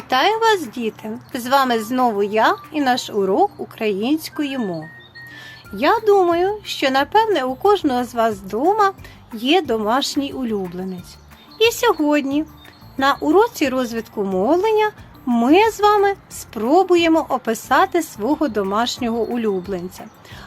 Вітаю вас, діти! З вами знову я і наш урок української мови. Я думаю, що напевне у кожного з вас вдома є домашній улюбленець. І сьогодні на уроці розвитку мовлення ми з вами спробуємо описати свого домашнього улюбленця.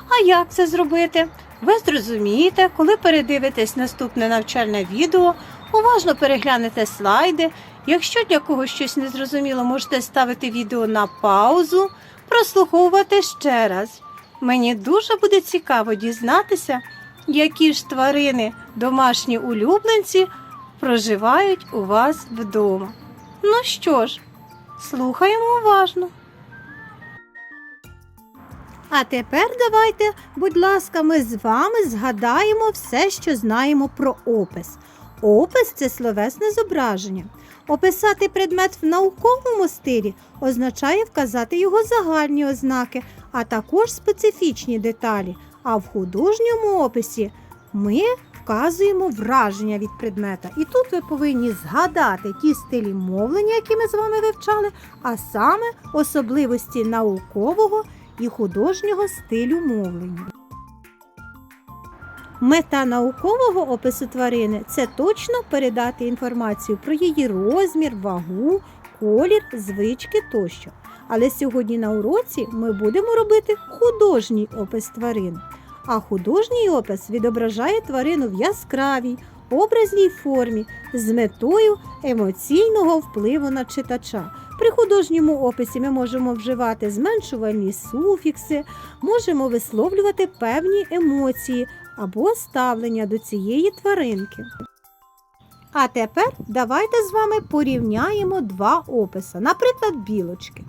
А як це зробити? Ви зрозумієте, коли передивитесь наступне навчальне відео, уважно переглянете слайди. Якщо для когось щось не зрозуміло, можете ставити відео на паузу, прослуховувати ще раз. Мені дуже буде цікаво дізнатися, які ж тварини, домашні улюбленці, проживають у вас вдома. Ну що ж, слухаємо уважно. А тепер давайте, будь ласка, ми з вами згадаємо все, що знаємо про опис. Опис це словесне зображення. Описати предмет в науковому стилі означає вказати його загальні ознаки, а також специфічні деталі. А в художньому описі ми вказуємо враження від предмета. І тут ви повинні згадати ті стилі мовлення, які ми з вами вивчали, а саме особливості наукового і художнього стилю мовлення. Мета наукового опису тварини це точно передати інформацію про її розмір, вагу, колір, звички тощо. Але сьогодні на уроці ми будемо робити художній опис тварин. А художній опис відображає тварину в яскравій, образній формі з метою емоційного впливу на читача. При художньому описі ми можемо вживати зменшувальні суфікси, можемо висловлювати певні емоції або ставлення до цієї тваринки. А тепер давайте з вами порівняємо два описи, наприклад, білочки.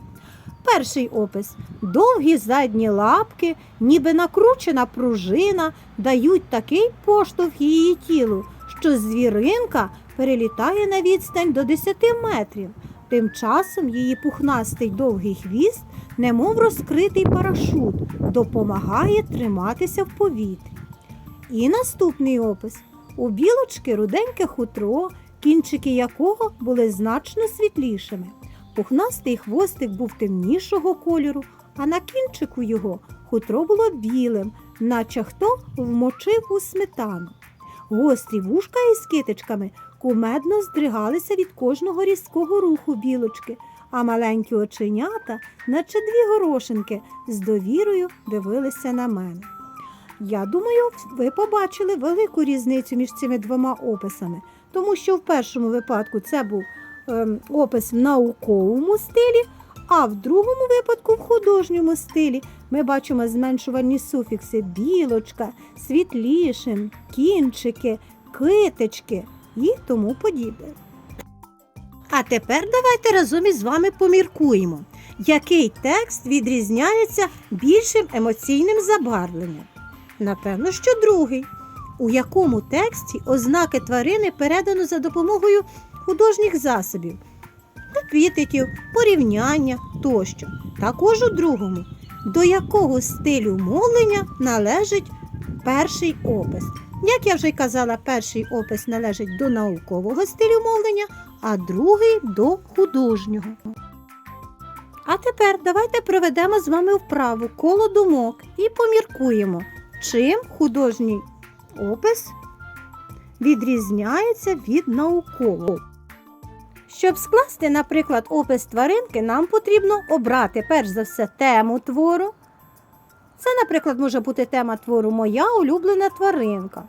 Перший опис довгі задні лапки, ніби накручена пружина, дають такий поштовх її тілу, що звіринка перелітає на відстань до 10 метрів. Тим часом її пухнастий довгий хвіст, немов розкритий парашут, допомагає триматися в повітрі. І наступний опис. У білочки руденьке хутро, кінчики якого були значно світлішими. Пухнастий хвостик був темнішого кольору, а на кінчику його хутро було білим, наче хто вмочив у сметану. Гострі вушка із китичками кумедно здригалися від кожного різкого руху білочки, а маленькі оченята, наче дві горошинки, з довірою дивилися на мене. Я думаю, ви побачили велику різницю між цими двома описами, тому що в першому випадку це був ем, опис в науковому стилі, а в другому випадку в художньому стилі ми бачимо зменшувальні суфікси білочка, світлішим, кінчики, китички і тому подібне. А тепер давайте разом із вами поміркуємо, який текст відрізняється більшим емоційним забарвленням. Напевно, що другий. У якому тексті ознаки тварини передано за допомогою художніх засобів, епітетів, порівняння тощо. Також у другому, до якого стилю мовлення належить перший опис. Як я вже й казала, перший опис належить до наукового стилю мовлення, а другий до художнього. А тепер давайте проведемо з вами вправу коло думок і поміркуємо, чим художній опис відрізняється від наукового. Щоб скласти, наприклад, опис тваринки, нам потрібно обрати перш за все тему твору. Це, наприклад, може бути тема твору Моя улюблена тваринка.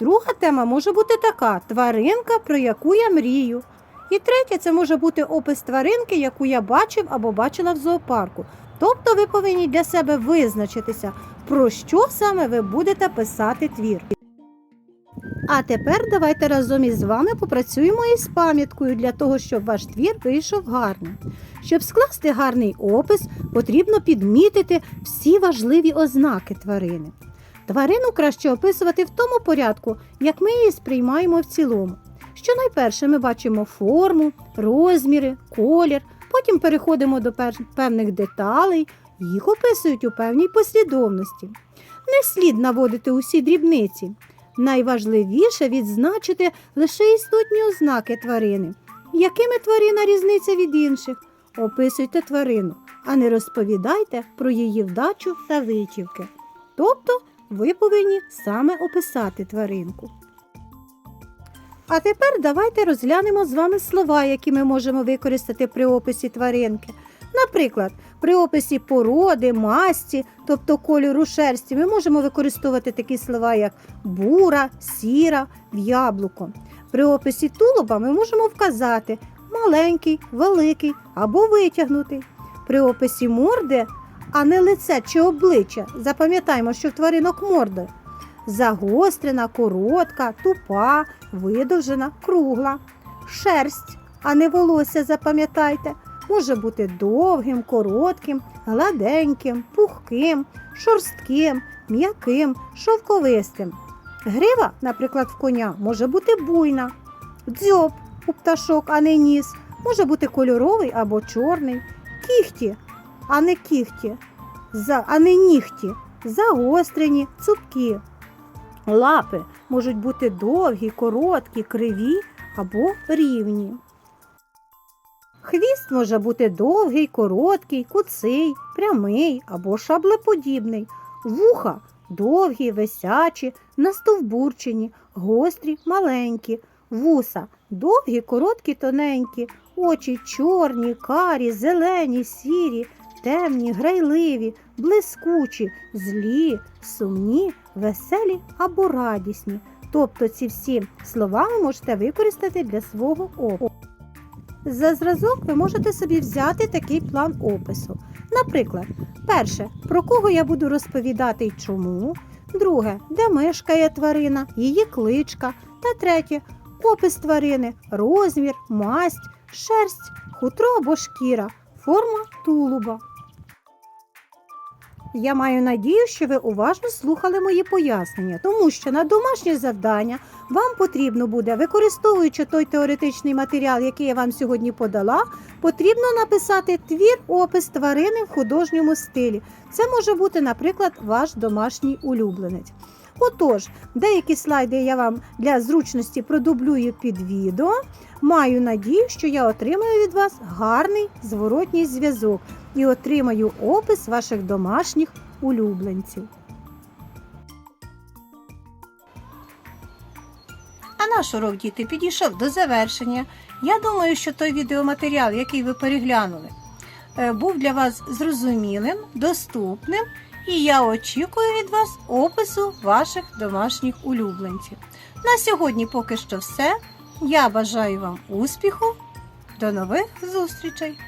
Друга тема може бути така тваринка, про яку я мрію. І третя це може бути опис тваринки, яку я бачив або бачила в зоопарку. Тобто ви повинні для себе визначитися, про що саме ви будете писати твір. А тепер давайте разом із вами попрацюємо із пам'яткою для того, щоб ваш твір вийшов гарним. Щоб скласти гарний опис, потрібно підмітити всі важливі ознаки тварини. Тварину краще описувати в тому порядку, як ми її сприймаємо в цілому. Що найперше ми бачимо форму, розміри, колір, потім переходимо до певних деталей, їх описують у певній послідовності. Не слід наводити усі дрібниці. Найважливіше відзначити лише істотні ознаки тварини. якими тварина різниця від інших. Описуйте тварину, а не розповідайте про її вдачу та витівки. Тобто ви повинні саме описати тваринку. А тепер давайте розглянемо з вами слова, які ми можемо використати при описі тваринки. Наприклад, при описі породи, масті, тобто кольору шерсті, ми можемо використовувати такі слова, як бура, сіра, яблуко. При описі тулуба ми можемо вказати маленький, великий або витягнутий. При описі морди, а не лице чи обличчя, запам'ятаємо, що в тваринок морди загострена, коротка, тупа, видовжена, кругла. Шерсть, а не волосся, запам'ятайте, може бути довгим, коротким, гладеньким, пухким, шорстким, м'яким, шовковистим. Грива, наприклад, в коня може бути буйна, дзьоб у пташок, а не ніс, може бути кольоровий або чорний, кіхті, а не кіхті, а не нігті, загострені, цупкі. Лапи можуть бути довгі, короткі, криві або рівні. Хвіст може бути довгий, короткий, куций, прямий або шаблеподібний. Вуха довгі, висячі, настовбурчені, гострі, маленькі. Вуса довгі, короткі, тоненькі, очі чорні, карі, зелені, сірі, темні, грайливі, блискучі, злі, сумні, веселі або радісні. Тобто ці всі слова ви можете використати для свого опису. За зразок ви можете собі взяти такий план опису. Наприклад, перше, про кого я буду розповідати й чому. Друге, де мешкає тварина, її кличка. Та третє, опис тварини, розмір, масть, шерсть, хутро або шкіра, форма тулуба. Я маю надію, що ви уважно слухали мої пояснення, тому що на домашнє завдання вам потрібно буде, використовуючи той теоретичний матеріал, який я вам сьогодні подала, потрібно написати твір опис тварини в художньому стилі. Це може бути, наприклад, ваш домашній улюбленець. Отож, деякі слайди я вам для зручності продублюю під відео. Маю надію, що я отримаю від вас гарний зворотній зв'язок і отримаю опис ваших домашніх улюбленців. А наш урок діти підійшов до завершення. Я думаю, що той відеоматеріал, який ви переглянули, е, був для вас зрозумілим, доступним, і я очікую від вас опису ваших домашніх улюбленців. На сьогодні поки що все. Я бажаю вам успіху. До нових зустрічей!